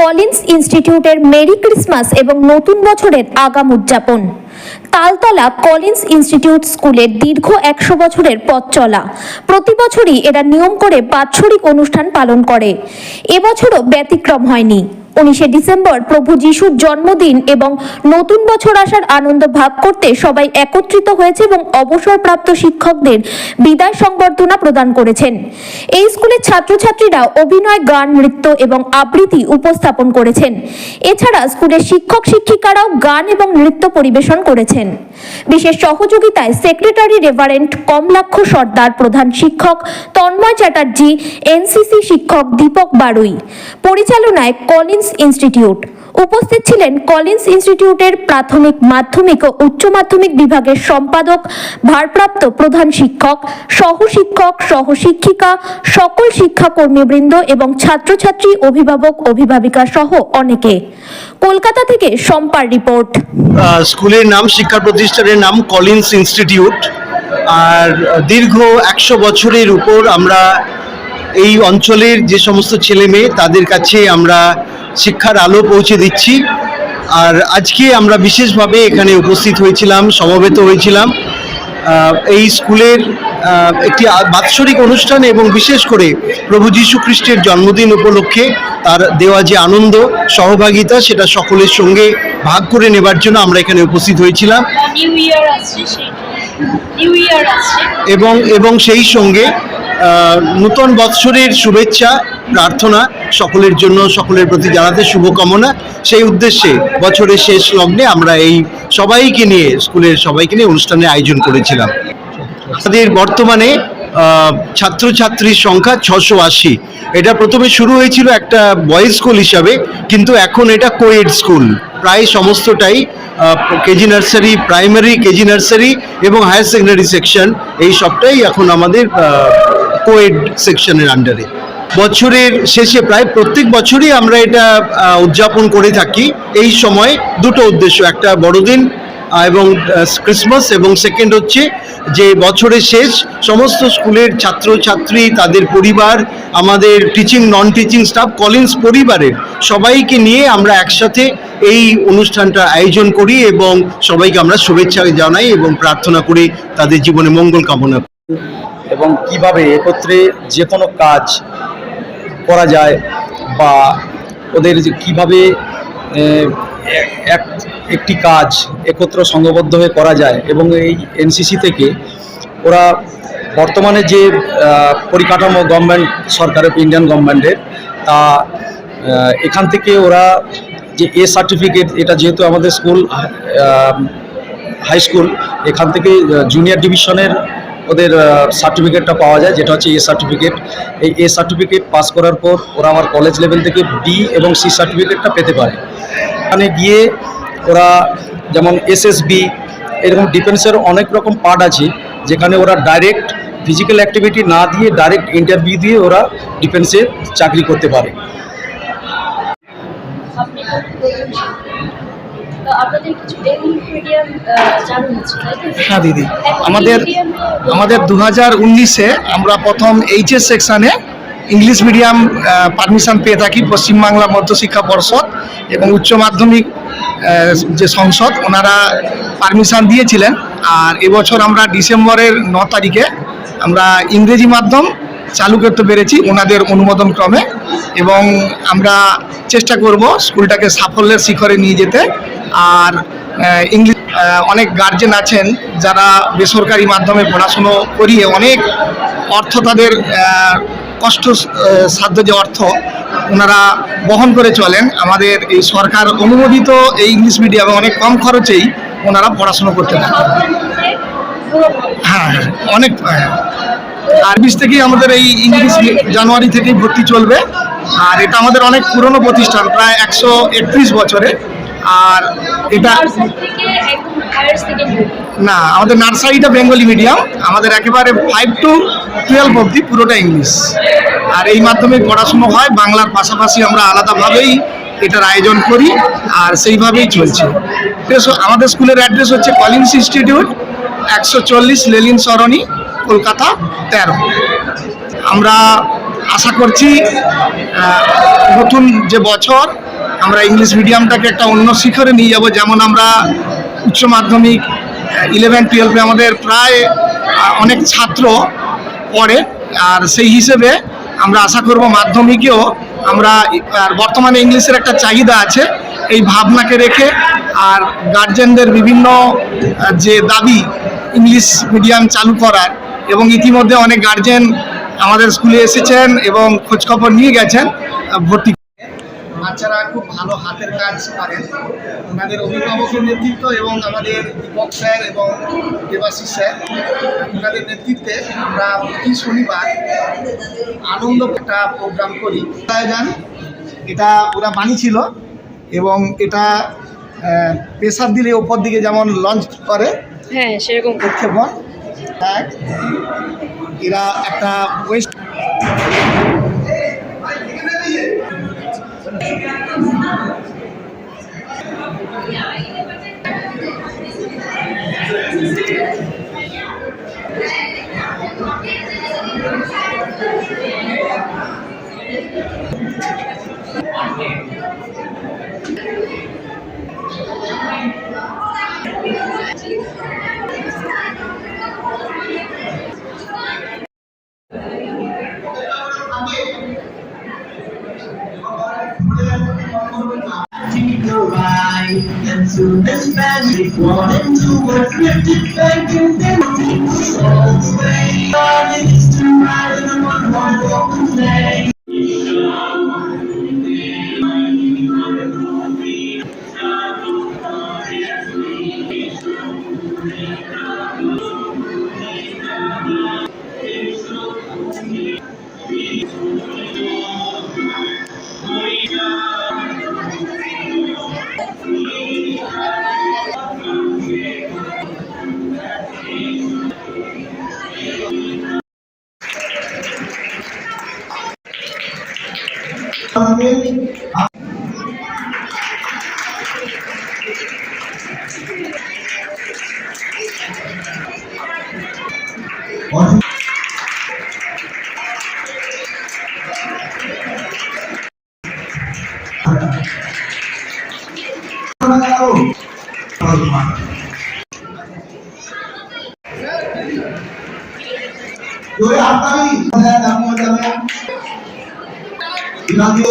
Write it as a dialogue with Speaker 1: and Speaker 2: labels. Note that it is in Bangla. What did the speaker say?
Speaker 1: কলিন্স ইনস্টিটিউটের মেরি ক্রিসমাস এবং নতুন বছরের আগাম উদযাপন। তালতলা কলিন্স ইনস্টিটিউট স্কুলের দীর্ঘ একশো বছরের পথ চলা। প্রতি বছরই এরা নিয়ম করে বাৎসরিক অনুষ্ঠান পালন করে। এবছরও ব্যতিক্রম হয়নি। উনিশে ডিসেম্বর প্রভু যিশুর জন্মদিন এবং নতুন বছর আসার আনন্দ ভাগ করতে সবাই একত্রিত হয়েছে এবং অবসরপ্রাপ্ত শিক্ষকদের বিদায় সংবর্ধনা প্রদান করেছেন। এই স্কুলের ছাত্রছাত্রীরা অভিনয়, গান, নৃত্য এবং আবৃত্তি উপস্থাপন করেছেন। এছাড়া স্কুলের শিক্ষক শিক্ষিকারাও গান এবং নৃত্য পরিবেশন করেছেন। বিশেষ সহযোগিতায় সেক্রেটারি রেভারেন্ট কমলাক্ষ সর্দার, প্রধান শিক্ষক তন্ময় চ্যাটার্জি, এনসিসি শিক্ষক দীপক বারুই। পরিচালনায় কলিন্স ইনস্টিটিউট। উপস্থিত ছিলেন কলিন্স ইনস্টিটিউটের প্রাথমিক মাধ্যমিক ও উচ্চ মাধ্যমিক বিভাগের সম্পাদক, ভারপ্রাপ্ত প্রধান শিক্ষক সহ শিক্ষক সহ শিক্ষিকা সকল শিক্ষাকর্মীবৃন্দ এবং ছাত্রছাত্রী, অভিভাবক, অভিভাবিকা সহ অনেকে। কলকাতা থেকে সম্পার রিপোর্ট।
Speaker 2: স্কুলের নাম, শিক্ষা প্রতিষ্ঠানের নাম কলিন্স ইনস্টিটিউট। আর দীর্ঘ একশো বছরের উপর আমরা এই অঞ্চলের যে সমস্ত ছেলে মেয়ে তাদের কাছে আমরা শিক্ষার আলো পৌঁছে দিচ্ছি। আর আজকে আমরা বিশেষভাবে এখানে উপস্থিত হয়েছিলাম সমবেত হয়েছিলাম। এই স্কুলের একটি বাৎসরিক অনুষ্ঠান এবং বিশেষ করে প্রভু যীশু খ্রিস্টের জন্মদিন উপলক্ষে তার দেওয়া যে আনন্দ সহভাগিতা সেটা সকলের সঙ্গে ভাগ করে নেবার জন্য আমরা এখানে উপস্থিত হয়েছিলাম। এবং এবং সেই সঙ্গে নূতন বৎসরের শুভেচ্ছা, প্রার্থনা সকলের জন্য, সকলের প্রতি জানাতে শুভকামনা। সেই উদ্দেশ্যে বছরের শেষ লগ্নে আমরা এই সবাইকে নিয়ে, স্কুলের সবাইকে নিয়ে অনুষ্ঠানের আয়োজন করেছিলাম। আমাদের বর্তমানে ছাত্রছাত্রীর সংখ্যা ছশো আশি। এটা প্রথমে শুরু হয়েছিল একটা বয়েজ স্কুল হিসাবে, কিন্তু এখন এটা কোয়েড স্কুল প্রায় সমস্তটাই KG nursery primary KG nursery এবং হায়ার সেকেন্ডারি সেকশন এই সবটাই এখন আমাদের কোয়েড সেকশনের আন্ডারে বছরের শেষে প্রায় প্রত্যেক বছরই আমরা এটা উদযাপন করে থাকি এই সময় দুটো উদ্দেশ্য, একটা বড়দিন এবং ক্রিসমাস এবং সেকেন্ড হচ্ছে যে বছরের শেষ সমস্ত স্কুলের ছাত্রছাত্রী, তাদের পরিবার, আমাদের teaching non teaching staff Collins পরিবারের সবাইকে নিয়ে আমরা একসাথে এই অনুষ্ঠানটা আয়োজন করি এবং সবাইকে আমরা শুভেচ্ছা জানাই এবং প্রার্থনা করি তাদের জীবনে মঙ্গল কামনা করি।
Speaker 3: এবং কীভাবে একত্রে যে কোনো কাজ করা যায় বা ওদের যে কীভাবে এক, একটি কাজ একত্র সংঘবদ্ধ হয়ে করা যায় এবং এই এনসিসি থেকে ওরা বর্তমানে যে পরিকাঠামো গভর্নমেন্ট সরকারের ইন্ডিয়ান গভর্নমেন্টের, তা এখান থেকে ওরা যে এ সার্টিফিকেট, এটা যেহেতু আমাদের স্কুল হাই স্কুল, এখান থেকে জুনিয়র ডিভিশনের ওদের সার্টিফিকেটটা পাওয়া যায়, যেটা হচ্ছে এ সার্টিফিকেট এই এ সার্টিফিকেট পাস করার পর ওরা আমার কলেজ লেভেল থেকে বি এবং সি সার্টিফিকেটটা পেতে পারে। ওখানে গিয়ে ওরা যেমন এসএসবি এরকম ডিফেন্সের অনেক রকম পার্ট আছে, যেখানে ওরা ডাইরেক্ট ফিজিক্যাল অ্যাক্টিভিটি না দিয়ে ডাইরেক্ট ইন্টারভিউ দিয়ে ওরা ডিফেন্সে চাকরি করতে পারে।
Speaker 4: আপনাদের কিছু মিডিয়াম চালু হচ্ছে তাই
Speaker 5: হ্যাঁ দিদি। আমাদের আমাদের দু হাজার উনিশে আমরা প্রথম এইচএস সেকশানে ইংলিশ মিডিয়াম পারমিশন পেয়ে থাকি পশ্চিমবাংলা মধ্যশিক্ষা পর্ষদ এবং উচ্চ মাধ্যমিক যে সংসদ ওনারা পারমিশন দিয়েছিলেন। আর এবছর আমরা ডিসেম্বরের ন তারিখে আমরা ইংরেজি মাধ্যম চালু করতে পেরেছি ওনাদের অনুমোদন ক্রমে এবং আমরা চেষ্টা করব স্কুলটাকে সাফল্যের শিখরে নিয়ে যেতে। আর ইংলিশ অনেক গার্জেন আছেন যারা বেসরকারি মাধ্যমে পড়াশুনো করিয়ে অনেক অর্থ তাদের কষ্ট সাধ্য যে অর্থ ওনারা বহন করে চলেন। আমাদের এই সরকার অনুমোদিত এই ইংলিশ মিডিয়ামে অনেক কম খরচেই ওনারা পড়াশুনো করতে থাকেন। হ্যাঁ হ্যাঁ, অনেক আর বিশ থেকেই আমাদের এই ইংলিশ জানুয়ারি থেকেই ভর্তি চলবে। আর এটা আমাদের অনেক পুরনো প্রতিষ্ঠান, প্রায় একশো একত্রিশ বছরে। আর এটা না, আমাদের নার্সারিটা বেঙ্গলি মিডিয়াম। আমাদের একেবারে ফাইভ টু টুয়েলভ অবধি পুরোটা ইংলিশ আর এই মাধ্যমে পড়াশুনো হয়, বাংলার পাশাপাশি আমরা আলাদাভাবেই এটার আয়োজন করি, আর সেইভাবেই চলছে। আমাদের স্কুলের অ্যাড্রেস হচ্ছে কলিন্স ইনস্টিটিউট, একশো চল্লিশ লেলিন সরণি কলকাতা তেরো। আমরা আশা করছি নতুন যে বছর, আমরা ইংলিশ মিডিয়ামটাকে একটা অন্য শিখরে নিয়ে যাব। যেমন আমরা উচ্চ মাধ্যমিক ইলেভেন টুয়েলভে আমাদের প্রায় অনেক ছাত্র পড়ে। আর সেই হিসেবে আমরা আশা করব মাধ্যমিকেও আমরা, আর বর্তমানে ইংলিশের একটা চাহিদা আছে এই ভাবনাকে রেখে। আর গার্জেনদের বিভিন্ন যে দাবি ইংলিশ মিডিয়াম চালু করার এবং ইতিমধ্যে অনেক গার্জেন আমাদের স্কুলে এসেছেন এবং খোঁজখবর নিয়ে গেছেন ভর্তি বাচ্চারা খুব ভালো হাতের কাজ পারেন। ওনাদের অভিভাবকের নেতৃত্ব এবং আমাদের দীপক স্যার এবং দেবাশিস স্যার ওনাদের নেতৃত্বে আমরা প্রতি শনিবার আনন্দ একটা প্রোগ্রাম করি। যান? এটা ওরা বানিয়েছিল এবং এটা প্রেশার দিলে ওপর দিকে যেমন লঞ্চ করে
Speaker 4: হ্যাঁ সেরকম।
Speaker 5: উৎক্ষেপণ। এক এরা একটা waste
Speaker 6: Take this magic one into a cryptic bank and then people's all the way. God is to ride in a one one broken
Speaker 7: plane. Thank you. হাততালি হ্যাঁ নামো যাবে বিভাগে